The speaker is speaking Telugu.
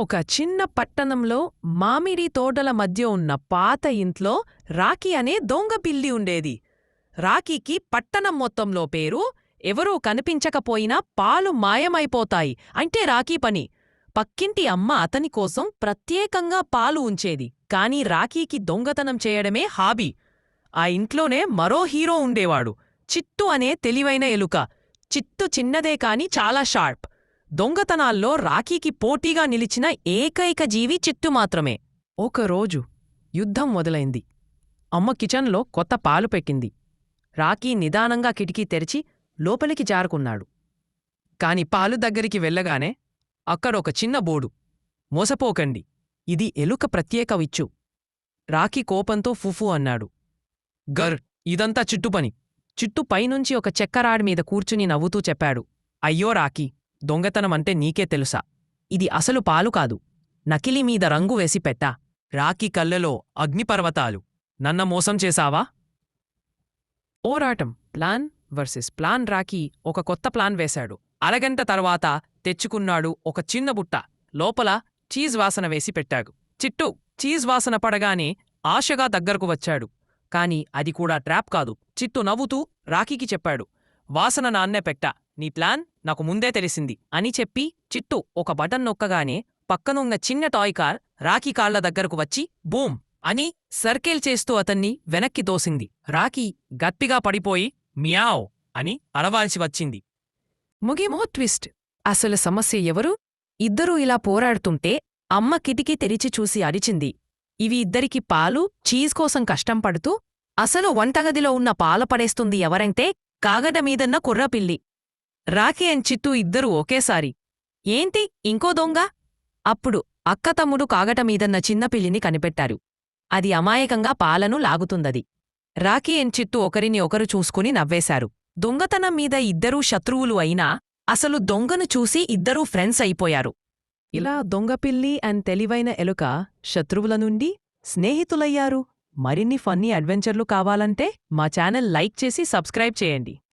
ఒక చిన్న పట్టణంలో మామిడి తోటల మధ్య ఉన్న పాత ఇంట్లో రాకీ అనే దొంగ పిల్లి ఉండేది. రాకీకి పట్టణం మొత్తంలో పేరు ఎవరూ కనిపించకపోయినా పాలు మాయమైపోతాయి. అంటే రాకీ పని. పక్కింటి అమ్మ అతని కోసం ప్రత్యేకంగా పాలు ఉంచేది. కాని రాకీకి దొంగతనం చేయడమే హాబీ. ఆ ఇంట్లోనే మరో హీరో ఉండేవాడు. చిట్టు అనే తెలివైన ఎలుక. చిట్టు చిన్నదే కాని చాలా షార్ప్. దొంగతనాల్లో రాకీకి పోటీగా నిలిచిన ఏకైక జీవి చిట్టు మాత్రమే. ఒకరోజు యుద్ధం మొదలైంది. అమ్మ కిచెన్లో కొత్త పాలు పెట్టింది. రాకీ నిదానంగా కిటికీ తెరిచి లోపలికి జారుకున్నాడు. కాని పాలు దగ్గరికి వెళ్ళగానే అక్కడొక చిన్న బోడు. మోసపోకండి. ఇది ఎలుక ప్రత్యేక విచ్చు. రాకీ కోపంతో ఫుఫు అన్నాడు. గర్ ఇదంతా చిట్టు పని. చిట్టు పైనుంచి ఒక చెక్కరాడి మీద కూర్చుని నవ్వుతూ చెప్పాడు. అయ్యో రాకీ దొంగతనమంటే నీకే తెలుసా? ఇది అసలు పాలు కాదు. నకిలీ మీద రంగు వేసి పెట్టా. రాకి కళ్ళలో అగ్నిపర్వతాలు. నన్న మోసం చేశావా? ఓరాటం. ప్లాన్ వర్సెస్ ప్లాన్ రాకీ ఒక కొత్త ప్లాన్ వేశాడు. అరగంట తర్వాత తెచ్చుకున్నాడు ఒక చిన్న బుట్ట. లోపల చీజ్ వాసన వేసి పెట్టాడు. చిట్టు చీజ్ వాసన పడగానే ఆశగా దగ్గరకు వచ్చాడు. కాని అది కూడా ట్రాప్ కాదు. చిట్టు నవ్వుతూ రాకీకి చెప్పాడు. వాసన నాన్నే పెట్టా. నీ ప్లాన్? నాకు ముందే తెలిసింది అని చెప్పి చిట్టు ఒక బటన్ నొక్కగానే పక్కనున్న చిన్న టాయ్ కార్ రాఖీ కాళ్ళ దగ్గరకు వచ్చి బూమ్ అని సర్కిల్ చేస్తూ అతన్ని వెనక్కి తోసింది. రాఖీ గట్టిగా పడిపోయి మియావ్ అని అరవాల్సి వచ్చింది. ముగిమో ట్విస్ట్. అసలు సమస్య ఎవరు? ఇద్దరూ ఇలా పోరాడుతుంటే అమ్మ కిటికీ తెరిచి చూసి అరిచింది. ఇవి ఇద్దరికి పాలు చీజ్ కోసం కష్టం పడుతూ అసలు వంటగదిలో ఉన్న పాల పడేస్తుంది ఎవరంటే కాగడ మీదన్న కుర్రపిల్లి. రాఖీ అండ్ చిత్తూ ఇద్దరూ ఒకేసారి. ఏంటి? ఇంకో దొంగ? అప్పుడు అక్కతమ్ముడు కాగటమీదన్న చిన్నపిల్లిని కనిపెట్టారు. అది అమాయకంగా పాలను లాగుతుందది. రాఖీ అండ్ చిత్తు ఒకరిని ఒకరు చూసుకుని నవ్వేశారు. దొంగతనం మీద ఇద్దరూ శత్రువులు అయినా అసలు దొంగను చూసి ఇద్దరూ ఫ్రెండ్స్ అయిపోయారు. ఇలా దొంగపిల్లి అండ్ తెలివైన ఎలుక శత్రువుల నుండి స్నేహితులయ్యారు. మరిన్ని ఫన్నీ అడ్వెంచర్లు కావాలంటే మా ఛానల్ లైక్ చేసి సబ్స్క్రైబ్ చేయండి.